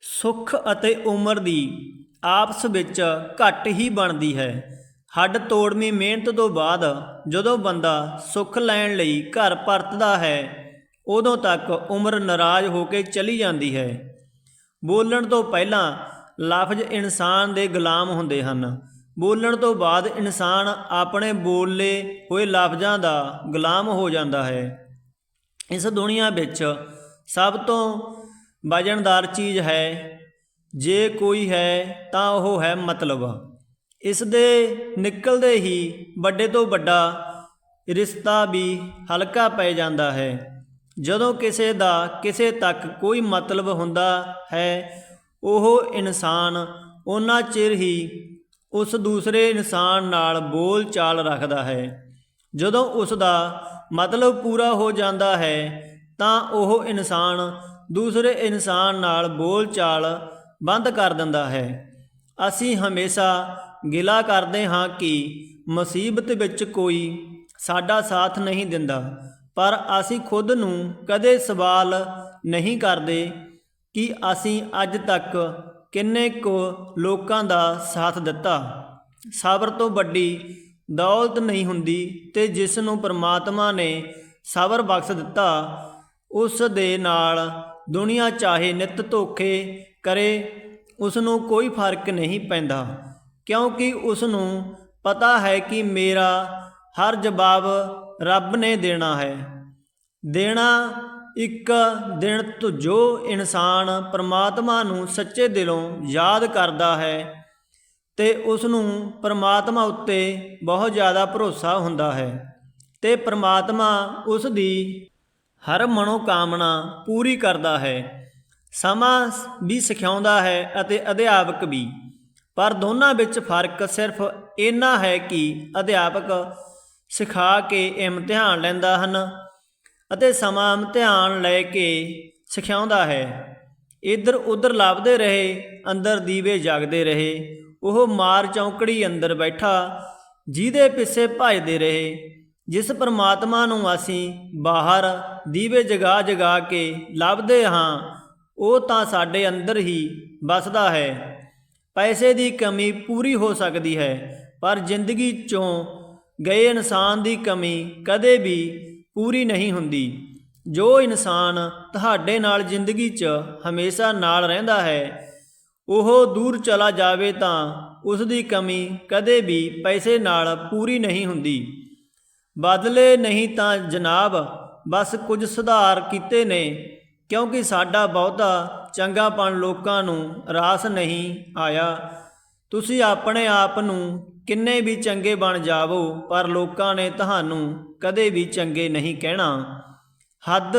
ਸੁੱਖ ਅਤੇ ਉਮਰ ਦੀ ਆਪਸ ਵਿੱਚ ਘੱਟ ਹੀ ਬਣਦੀ ਹੈ। ਹੱਡ ਤੋੜਵੀਂ ਮਿਹਨਤ ਤੋਂ ਬਾਅਦ ਜਦੋਂ ਬੰਦਾ ਸੁੱਖ ਲੈਣ ਲਈ ਘਰ ਪਰਤਦਾ ਹੈ, ਉਦੋਂ ਤੱਕ ਉਮਰ ਨਾਰਾਜ਼ ਹੋ ਕੇ ਚਲੀ ਜਾਂਦੀ ਹੈ। ਬੋਲਣ ਤੋਂ ਪਹਿਲਾਂ ਲਫ਼ਜ਼ ਇਨਸਾਨ ਦੇ ਗੁਲਾਮ ਹੁੰਦੇ ਹਨ। ਬੋਲਣ ਤੋਂ ਬਾਅਦ ਇਨਸਾਨ ਆਪਣੇ ਬੋਲੇ ਹੋਏ ਲਫ਼ਜ਼ਾਂ ਦਾ ਗੁਲਾਮ ਹੋ ਜਾਂਦਾ ਹੈ। ਇਸ ਦੁਨੀਆ ਵਿੱਚ ਸਭ ਤੋਂ ਵਜਨਦਾਰ ਚੀਜ਼ ਹੈ, ਜੇ ਕੋਈ ਹੈ ਤਾਂ ਉਹ ਹੈ ਮਤਲਬ। ਇਸ ਦੇ ਨਿਕਲਦੇ ਹੀ ਵੱਡੇ ਤੋਂ ਵੱਡਾ ਰਿਸ਼ਤਾ ਵੀ ਹਲਕਾ ਪੈ ਜਾਂਦਾ ਹੈ। ਜਦੋਂ ਕਿਸੇ ਦਾ ਕਿਸੇ ਤੱਕ ਕੋਈ ਮਤਲਬ ਹੁੰਦਾ ਹੈ, ਉਹ ਇਨਸਾਨ ਉਹਨਾਂ ਚਿਰ ਹੀ ਉਸ ਦੂਸਰੇ ਇਨਸਾਨ ਨਾਲ ਬੋਲ ਚਾਲ ਰੱਖਦਾ ਹੈ। ਜਦੋਂ ਉਸ ਦਾ ਮਤਲਬ ਪੂਰਾ ਹੋ ਜਾਂਦਾ ਹੈ, ਤਾਂ ਉਹ ਇਨਸਾਨ ਦੂਸਰੇ ਇਨਸਾਨ ਨਾਲ ਬੋਲਚਾਲ ਬੰਦ ਕਰ ਦਿੰਦਾ ਹੈ। ਅਸੀਂ ਹਮੇਸ਼ਾ ਗਿਲਾ ਕਰਦੇ ਹਾਂ ਕਿ ਮੁਸੀਬਤ ਵਿੱਚ ਕੋਈ ਸਾਡਾ ਸਾਥ ਨਹੀਂ ਦਿੰਦਾ, ਪਰ ਅਸੀਂ ਖੁਦ ਨੂੰ ਕਦੇ ਸਵਾਲ ਨਹੀਂ ਕਰਦੇ ਕਿ ਅਸੀਂ ਅੱਜ ਤੱਕ ਕਿੰਨੇ ਕੁ ਲੋਕਾਂ ਦਾ ਸਾਥ ਦਿੱਤਾ। ਸਬਰ ਤੋਂ ਵੱਡੀ ਦੌਲਤ ਨਹੀਂ ਹੁੰਦੀ ਤੇ ਜਿਸ ਨੂੰ ਪ੍ਰਮਾਤਮਾ ਨੇ ਸਬਰ ਬਖਸ਼ ਦਿੱਤਾ, ਉਸ ਦੇ ਨਾਲ ਦੁਨੀਆ ਚਾਹੇ ਨਿਤ ਧੋਖੇ ਕਰੇ ਉਸ ਨੂੰ ਕੋਈ ਫ਼ਰਕ ਨਹੀਂ ਪੈਂਦਾ। ਕਿਉਂਕਿ ਉਸ ਨੂੰ ਪਤਾ ਹੈ ਕਿ ਮੇਰਾ ਹਰ ਜਵਾਬ ਰੱਬ ਨੇ ਦੇਣਾ ਹੈ। ਦੇਣਾ ਇੱਕ ਦਿਨ ਤੋਂ ਜੋ ਇਨਸਾਨ ਪਰਮਾਤਮਾ ਨੂੰ ਸੱਚੇ ਦਿਲੋਂ ਯਾਦ ਕਰਦਾ ਹੈ ਤੇ ਉਸ ਨੂੰ ਪ੍ਰਮਾਤਮਾ ਉੱਤੇ ਬਹੁਤ ਜ਼ਿਆਦਾ ਭਰੋਸਾ ਹੁੰਦਾ ਹੈ ਤੇ ਪਰਮਾਤਮਾ ਉਸ ਦੀ ਹਰ ਮਨੋਕਾਮਨਾ ਪੂਰੀ ਕਰਦਾ ਹੈ। ਸਮਾਂ ਵੀ ਸਿਖਾਉਂਦਾ ਹੈ ਅਤੇ ਅਧਿਆਪਕ ਵੀ। ਪਰ ਦੋਨਾਂ ਵਿੱਚ ਫ਼ਰਕ ਸਿਰਫ ਇੰਨਾ ਹੈ ਕਿ ਅਧਿਆਪਕ ਸਿਖਾ ਕੇ ਇਮਤਿਹਾਨ ਲੈਂਦਾ ਹਨ ਅਤੇ ਸਮਾਂ ਇਮਤਿਹਾਨ ਲੈ ਕੇ ਸਿਖਾਉਂਦਾ ਹੈ। ਇੱਧਰ ਉੱਧਰ ਲੱਭਦੇ ਰਹੇ, ਅੰਦਰ ਦੀਵੇ ਜਗਦੇ ਰਹੇ, ਉਹ ਮਾਰ ਚੌਂਕੜੀ ਅੰਦਰ ਬੈਠਾ, ਜਿਹਦੇ ਪਿੱਛੇ ਭਜਦੇ ਰਹੇ। ਜਿਸ ਪਰਮਾਤਮਾ ਨੂੰ ਅਸੀਂ ਬਾਹਰ ਦੀਵੇ ਜਗਾ ਜਗਾ ਕੇ ਲੱਭਦੇ ਹਾਂ, ਉਹ ਤਾਂ ਸਾਡੇ ਅੰਦਰ ਹੀ ਵਸਦਾ ਹੈ। ਪੈਸੇ ਦੀ ਕਮੀ ਪੂਰੀ ਹੋ ਸਕਦੀ ਹੈ, ਪਰ ਜ਼ਿੰਦਗੀ ਚੋਂ ਗਏ ਇਨਸਾਨ ਦੀ ਕਮੀ ਕਦੇ ਵੀ ਪੂਰੀ ਨਹੀਂ ਹੁੰਦੀ। ਜੋ ਇਨਸਾਨ ਤੁਹਾਡੇ ਨਾਲ ਜ਼ਿੰਦਗੀ 'ਚ ਹਮੇਸ਼ਾ ਨਾਲ ਰਹਿੰਦਾ ਹੈ, ਉਹ ਦੂਰ ਚਲਾ ਜਾਵੇ ਤਾਂ ਉਸ ਦੀ ਕਮੀ ਕਦੇ ਵੀ ਪੈਸੇ ਨਾਲ ਪੂਰੀ ਨਹੀਂ ਹੁੰਦੀ। ਬਦਲੇ ਨਹੀਂ ਤਾਂ ਜਨਾਬ, ਬਸ ਕੁਝ ਸੁਧਾਰ ਕੀਤੇ ਨੇ, ਕਿਉਂਕਿ ਸਾਡਾ ਬਹੁਤਾ ਚੰਗਾਪਣ ਲੋਕਾਂ ਨੂੰ ਰਾਸ ਨਹੀਂ ਆਇਆ। ਤੁਸੀਂ ਆਪਣੇ ਆਪ ਨੂੰ ਕਿੰਨੇ ਵੀ ਚੰਗੇ ਬਣ ਜਾਵੋ, ਪਰ ਲੋਕਾਂ ਨੇ ਤੁਹਾਨੂੰ ਕਦੇ ਵੀ ਚੰਗੇ ਨਹੀਂ ਕਹਿਣਾ। ਹੱਦ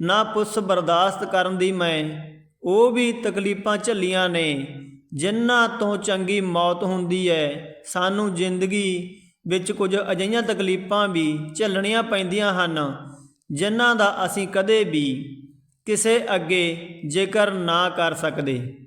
ਨਾ ਪੁੱਛ ਬਰਦਾਸ਼ਤ ਕਰਨ ਦੀ ਮੈਂ, ਉਹ ਵੀ ਤਕਲੀਫਾਂ ਝੱਲੀਆਂ ਨੇ, ਜਿਨ੍ਹਾਂ ਤੋਂ ਚੰਗੀ ਮੌਤ ਹੁੰਦੀ ਹੈ ਸਾਨੂੰ ਜ਼ਿੰਦਗੀ ਵਿੱਚ ਕੁਝ ਅਜਿਹੀਆਂ ਤਕਲੀਫਾਂ ਵੀ ਝੱਲਣੀਆਂ ਪੈਂਦੀਆਂ ਹਨ, ਜਿਨ੍ਹਾਂ ਦਾ ਅਸੀਂ ਕਦੇ ਵੀ ਕਿਸੇ ਅੱਗੇ ਜ਼ਿਕਰ ਨਾ ਕਰ ਸਕਦੇ।